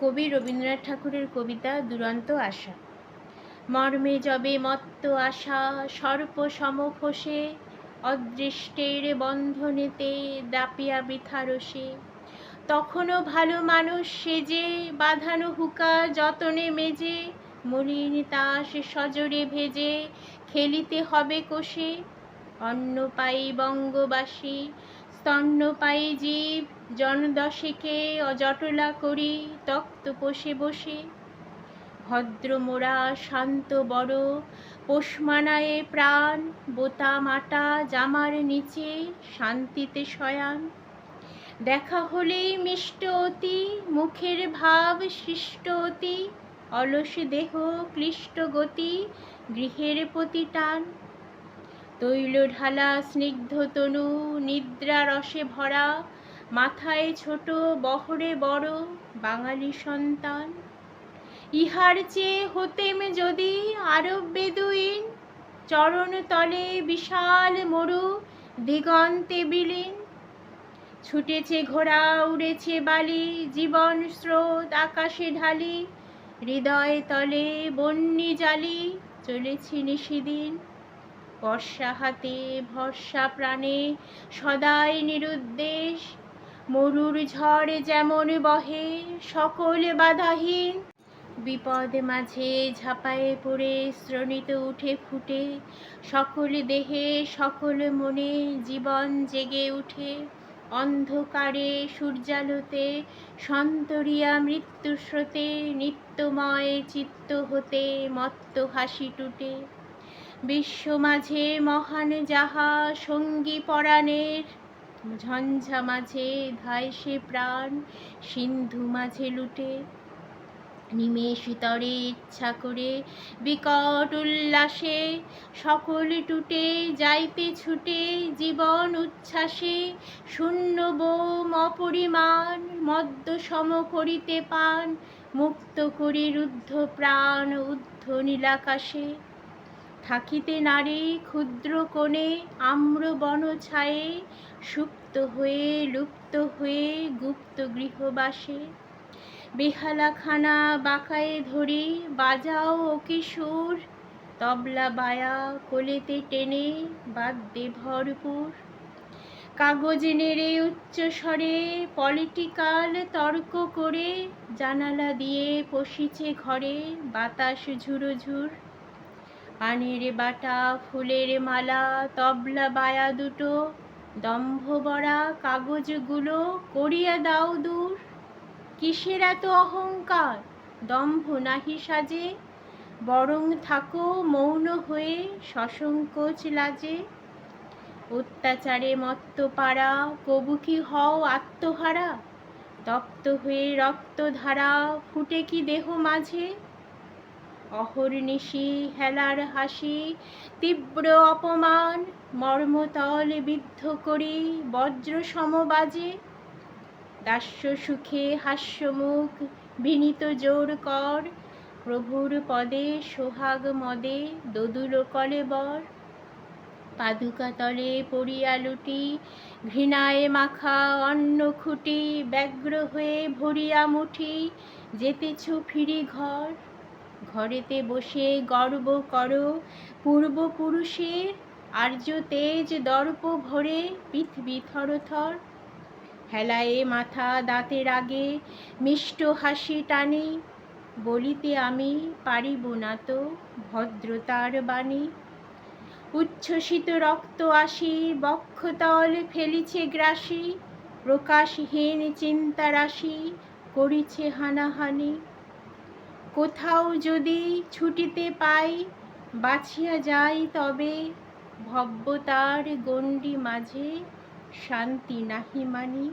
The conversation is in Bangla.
কবি রবীন্দ্রনাথ ঠাকুরের কবিতা দুরন্ত আশা। মর্মে যবে মত্ত আশা, সর্প সম ফসে অদৃষ্টের বন্ধনেতে দাপিয়া বৃথারসে তখনও ভালো মানুষ সেজে, বাঁধানো হুকা যতনে মেজে, মলিন তাস সজরে ভেজে, খেলিতে হবে কোষে অন্ন পাই বঙ্গবাসী স্তন্য পাই জীব, জনদশেকে অজটলা করি, তক্ত পোষে বসে। ভদ্র মোরা, শান্ত বড়, পোষমানায়ে প্রাণ বোতা মাটা জামার নিচে, শান্তিতে শয়ান। দেখা হলেই মিষ্ট অতি, মুখের ভাব সৃষ্ট অতি, অলস দেহ ক্লিষ্ট গতি, গৃহের প্রতি টান। তৈল ঢালা স্নিগ্ধ তনু, নিদ্রা রসে ভরা, মাথায় ছোট বহরে বড় বাঙালি সন্তান। ইহার চেয়ে হতেম যদি আরব বেদুইন, চরণ তলে বিশাল মরু দিগন্তে বিলীন। ছুটেছে ঘোড়া, উড়েছে বালি, জীবন স্রোত আকাশে ঢালি, হৃদয় তলে বন্যি জালি, চলেছি নিশিদিন। বর্ষা হাতে ভরসা প্রাণে সদাই নিরুদ্দেশ। মরুর ঝড় যেমন বহে, সকল বাধাহীন। বিপদ মাঝে ঝাঁপায়ে পড়ে, শ্রণিত উঠে ফুটে। সকল দেহে, সকল মনে জীবন জেগে উঠে। অন্ধকারে সূর্যালোতে, সন্তরিয়া মৃত্যু স্রোতে নিত্যময় চিত্ত হতে, মত্ত হাসি টুটে। বিশ্ব মাঝে মহান যাহা সঙ্গী পরাণের ঝঞ্ঝা মাঝে ধায় সে প্রাণ, সিন্ধু মাঝে লুটে। নিমেষ তরে ইচ্ছা করে বিকট উল্লাসে সকল টুটে, যাইতে ছুটে জীবন উচ্ছ্বাসে, শূন্য বোম অপরিমাণ, মদ্য সম করিতে পান, মুক্ত করি রুদ্ধ প্রাণ ঊর্ধ্ব নীলাকাশে। থাকিতে নারী ক্ষুদ্র কোণে আম্র বন ছায়ে, সুপ্ত হয়ে, লুপ্ত হয়ে গুপ্ত গৃহবাসে বেহালাখানা বাঁকায়ে ধরি বাজাও কিশোর তবলা বায়া কোলেতে টেনে বাদ্যে ভরপুর। কাগজ নেড়ে উচ্চ স্বরে পলিটিক্যাল তর্ক করে, জানালা দিয়ে পশিছে ঘরে বাতাস ঝুরো ঝুর পানের বাটা, ফুলের মালা, তবলা বায়া দুটো, দম্ভ বড়া কাগজগুলো করিয়া দাও দূর। কিসের এত অহংকার? দম্ভ নাহি সাজে। বরং থাকো মৌন হয়ে সসংকোচ লাজে। অত্যাচারে মত্ত পাড়া, কবু কি হও আত্মহারা? তপ্ত হয়ে রক্তধারা, ফুটে কি দেহ মাঝে? অহর্নিশি, হেলার হাসি, তীব্র অপমান, মর্মতল বিদ্ধ করি, বজ্র সমবাজে। দাস্য সুখে হাস্যমুখ বিনীত জোর কর। প্রভুর পদে সোহাগ মদে, দদুল কলে বর। পাদুকা তলে পড়িয়া লুটি, ঘৃণায় মাখা অন্ন খুঁটি, ব্যগ্র হয়ে ভরিয়া মুঠি, যেতেছ ফিরি ঘর। ঘরেতে বসে গর্ব করো। পূর্বপুরুষের আর্য তেজ দর্প ভরে পৃথিবী থরথর। হেলায়ে মাথা দাঁতের আগে মিষ্ট হাসি টানে, বলিতে আমি পারিব না তো ভদ্রতার বাণী। উচ্ছ্বসিত রক্ত আসি, বক্ষতল ফেলিছে গ্রাসী, প্রকাশহীন চিন্তা রাশি করিছে হানাহানি। কোথাও যদি ছুটিতে পাই বাছিয়া যাই তবে ভব্যতার গণ্ডি মাঝে শান্তি নাহি মানি।